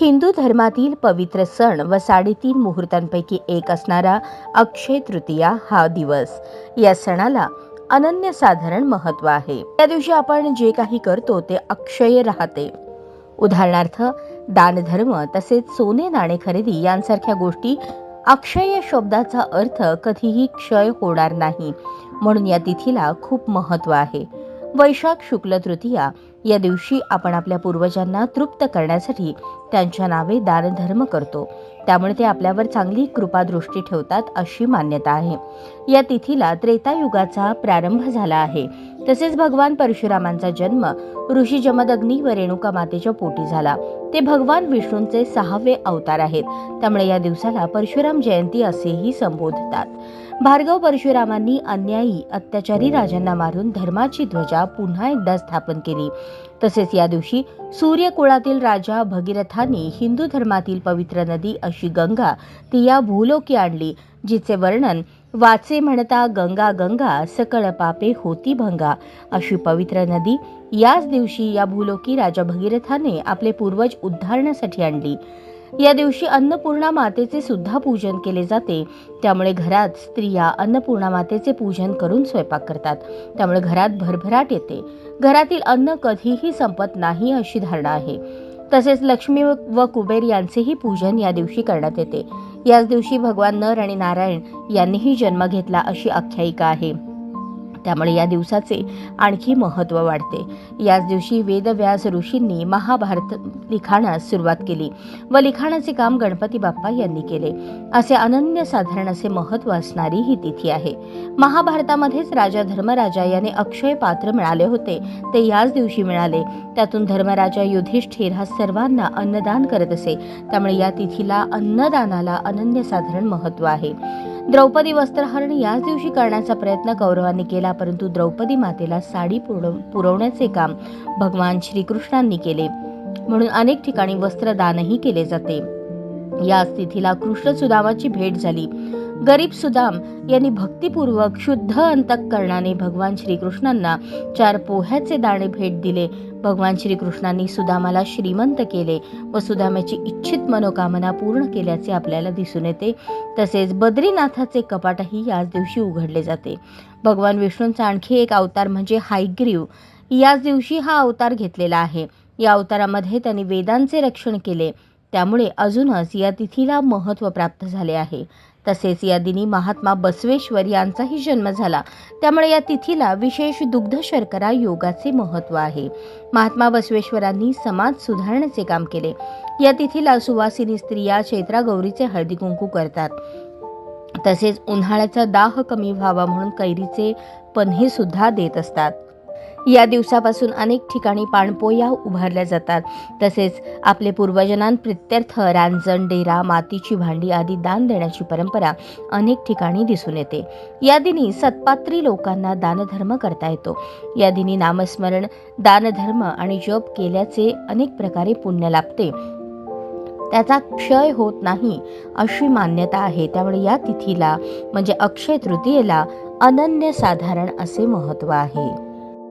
हिंदू धर्मातील पवित्र सण व साडेतीन मुहूर्तांपैकी एक असणारा अक्षय तृतीया हा दिवस. या सणाला अनन्यसाधारण महत्त्व आहे. त्या दिवशी आपण जे काही करतो ते अक्षय राहते. उदाहरणार्थ दानधर्म तसेच सोने नाणे खरेदी यांसारख्या गोष्टी अक्षय शब्दाचा अर्थ कधीही क्षय होणार नाही. म्हणून या तिथीला खूप महत्त्व आहे. वैशाख शुक्ल तृतीया या दिवशी आपण आपल्या पूर्वजांना तृप्त करण्यासाठी त्यांच्या नावे दानधर्म करतो. त्यामुळे ते आपल्यावर चांगली कृपादृष्टी ठेवतात अशी मान्यता आहे. या तिथीला त्रेतायुगाचा प्रारंभ झाला आहे. तसेच भगवान परशुरामांचा जन्म ऋषी जमदग्नी व रेणुका मातेच्या पोटी झाला. ते भगवान विष्णूंचे सहावे अवतार आहेत. त्यामुळे या दिवसाला परशुराम जयंती असेही संबोधतात. भार्गव परशुरामांनी अन्यायी अत्याचारी राजांना मारून धर्माची ध्वजा पुन्हा एकदा स्थापन केली. तसेच या दिवशी सूर्यकुळातील राजा भगीरथाने हिंदू धर्मातील पवित्र नदी अशी गंगा ती या भूलोकी आणली जिचे वर्णन वाचे म्हणता गंगा गंगा सकळ पापे होती भंगा अशी पवित्र नदी याच दिवशी या भूलोकी राजा भगीरथाने आपले पूर्वज उद्धारण्यासाठी आणली. या दिवशी अन्नपूर्णा मातेचे सुद्धा पूजन केले जाते. त्यामुळे घरात स्त्रिया अन्नपूर्णा मातेचे पूजन करून स्वयंपाक करतात. त्यामुळे घरात भरभराट येते. घरातील अन्न कधीही संपत नाही अशी धारणा आहे. तसेच लक्ष्मी व कुबेर यांचेही पूजन या दिवशी करण्यात येते. याच दिवशी भगवान नर आणि नारायण यांनीही जन्म घेतला अशी आख्यायिका आहे. त्यामुळे या दिवसाचे आणखी महत्त्व वाढते. याच दिवशी वेदव्यास ऋषींनी महाभारत लिखाणास सुरुवात केली व लिखाणाचे काम गणपती बाप्पा यांनी केले. असे अनन्यसाधारण असे महत्त्व असणारी ही तिथी आहे. महाभारतामध्येच राजा धर्मराजा याने अक्षय पात्र मिळाले होते. ते याच दिवशी मिळाले. त्यातून धर्मराजा युधिष्ठिर हा सर्वांना अन्नदान करत असे. त्यामुळे या तिथीला अन्नदानाला अनन्यसाधारण महत्त्व आहे. द्रौपदी वस्त्रहरण याच दिवशी करण्याचा प्रयत्न कौरवांनी केला परंतु द्रौपदी मातेला साडी पुरव पुरवण्याचे काम भगवान श्रीकृष्णांनी केले म्हणून अनेक ठिकाणी वस्त्रदानही केले जाते. या तिथीला कृष्ण सुदामाची भेट झाली. गरीब सुदाम यांनी भक्तिपूर्वक शुद्ध अंतकरणाने भगवान श्रीकृष्णांना चार पोह्याचे दाणे भेट दिले. भगवान श्रीकृष्णांनी सुदामाला श्रीमंत केले व सुदामाची इच्छित मनोकामना पूर्ण केल्याचे आपल्याला दिसून येते. तसेच बद्रीनाथाचे कपाटही याच दिवशी उघडले जाते. भगवान विष्णूंचा आणखी एक अवतार म्हणजे हायग्रीव. याच दिवशी हा अवतार घेतलेला आहे. या अवतारामध्ये त्यांनी वेदांचे रक्षण केले. त्यामुळे अजूनच या तिथीला महत्त्व प्राप्त झाले आहे. तसेच या दिनी महात्मा बसवेश्वर यांचाही जन्म झाला. त्यामुळे या तिथीला विशेष दुग्ध शर्करा योगाचे महत्त्व आहे. महात्मा बसवेश्वरांनी समाज सुधारण्याचे काम केले. या तिथीला सुवासिनी स्त्रिया चैत्रा गौरीचे हळदी कुंकू करतात. तसेच उन्हाळ्याचा दाह कमी व्हावा म्हणून कैरीचे पन्हे सुद्धा देत असतात. या दिवसापासून अनेक ठिकाणी पाणपोया उभारल्या जातात. तसेच आपले पूर्वजनांप्रित्यर्थ रांजण डेरा मातीची भांडी आदी दान देण्याची परंपरा अनेक ठिकाणी दिसून येते. या दिनी सत्पात्री लोकांना दानधर्म करता येतो. या दिनी नामस्मरण दानधर्म आणि जप केल्याचे अनेक प्रकारे पुण्य लाभते. त्याचा क्षय होत नाही अशी मान्यता आहे. त्यामुळे या तिथीला म्हणजे अक्षय तृतीयेला अनन्यसाधारण असे महत्त्व आहे.